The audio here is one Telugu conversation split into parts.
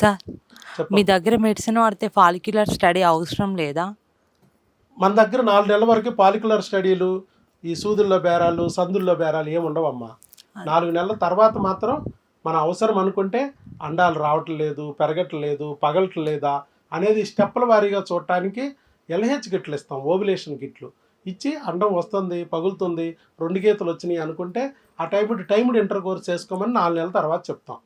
సార్. మీ దగ్గర మెడిసిన్ వాడితే ఫాలిక్యులర్ స్టడీ అవసరం లేదా? మన దగ్గర నాలుగు నెలల వరకు పాలికులర్ స్టడీలు ఈ సూదుల్లో బేరాలు సందుల్లో బేరాలు ఏమి ఉండవమ్మా. నాలుగు నెలల తర్వాత మాత్రం మన అవసరం అనుకుంటే అండాలు రావట్లేదు పెరగట్లేదు పగలట్లేదా అనేది స్టెప్పుల వారీగా చూడటానికి ఎల్హెచ్ కిట్లు ఇస్తాం ఓబులేషన్ కిట్లు. ఇచ్చి అండం వస్తుంది పగులుతుంది రెండు గీతలు వచ్చినాయి అనుకుంటే ఆ టైం టైం ఇంటర్ కోర్స్ చేసుకోమని నాలుగు నెలల తర్వాత చెప్తాం.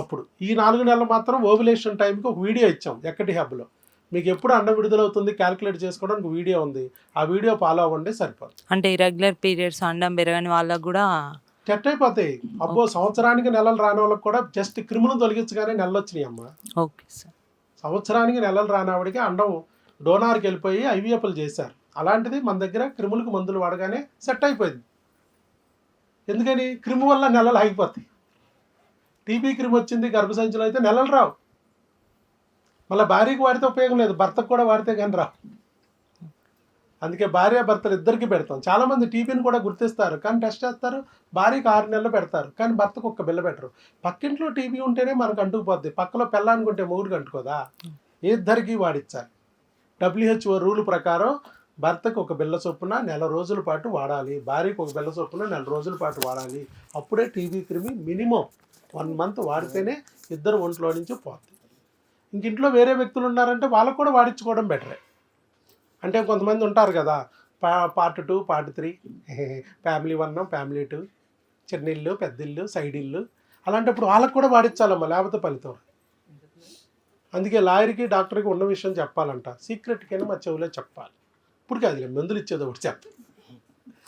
అప్పుడు. ఈ నాలుగు నెలలు మాత్రం ఓవులేషన్ టైంకి ఒక వీడియో ఇచ్చాం ఎక్కడి హబ్లో మీకు ఎప్పుడు అండం విడుదలవుతుంది క్యాలిక్యులేట్ చేసుకోవడానికి వీడియో ఉంది. ఆ వీడియో ఫాలో అవ్వండి సరిపోతుంది. అంటే ఇరెగ్యులర్ పీరియడ్స్ అండం పెరగని వాళ్ళకు కూడా చెట్ అయిపోతాయి. అబ్బో సంవత్సరానికి నెలలు రాని వాళ్ళకి కూడా జస్ట్ క్రిములు తొలగించగానే నెలలు వచ్చినాయి అమ్మ. Okay sir. సంవత్సరానికి నెలలు రానివాడికి అండం డోనార్కి వెళ్ళిపోయి ఐవీఎఫ్లు చేశారు. అలాంటిది మన దగ్గర క్రిములకు మందులు వాడగానే సెట్ అయిపోయింది. ఎందుకని? క్రిము వల్ల నెలలు ఆగిపోతాయి. టీబీ క్రిమి వచ్చింది గర్భసంచులు అయితే నెలలు రావు. మళ్ళీ భార్యకు వాడితే ఉపయోగం లేదు భర్తకు కూడా వాడితే కానీ రావు. అందుకే భార్య భర్తలు ఇద్దరికి పెడతాం. చాలామంది టీబీని కూడా గుర్తిస్తారు కానీ టెస్ట్ చేస్తారు భార్యకు ఆరు నెలలు పెడతారు కానీ భర్తకు ఒక్క బిల్ల పెట్టరు. పక్కింట్లో టీబీ ఉంటేనే మనకు అంటుకుపోద్ది. పక్కలో పెళ్ళానుకుంటే మూడు అంటుకోదా ఇద్దరికి వాడిచ్చాలి డబ్ల్యూహెచ్ఓ రూల్ ప్రకారం భర్తకు ఒక బిల్ల చొప్పున నెల రోజుల పాటు వాడాలి. భార్యకు ఒక బిల్ల చొప్పున నెల రోజుల పాటు వాడాలి. అప్పుడే టీబీ క్రిమి మినిమం వన్ మంత్ వాడితేనే ఇద్దరు ఒంట్లో నుంచి పోతుంది ఇంక ఇంట్లో వేరే వ్యక్తులు ఉన్నారంటే వాళ్ళకు కూడా వాడించుకోవడం బెటరే. అంటే కొంతమంది ఉంటారు కదా పా part two part three family one family two చిన్న ఇల్లు పెద్ద ఇల్లు సైడ్ ఇల్లు అలాంటప్పుడు వాళ్ళకు కూడా వాడించాలమ్మా లేకపోతే ఫలితం అందుకే లాయర్కి డాక్టర్కి ఉన్న విషయం చెప్పాలంట. సీక్రెట్ కింద మా చెవిలో చెప్పాలి. ఇప్పుడు కాదు మందులు ఇచ్చేది ఒకటి చెప్ప.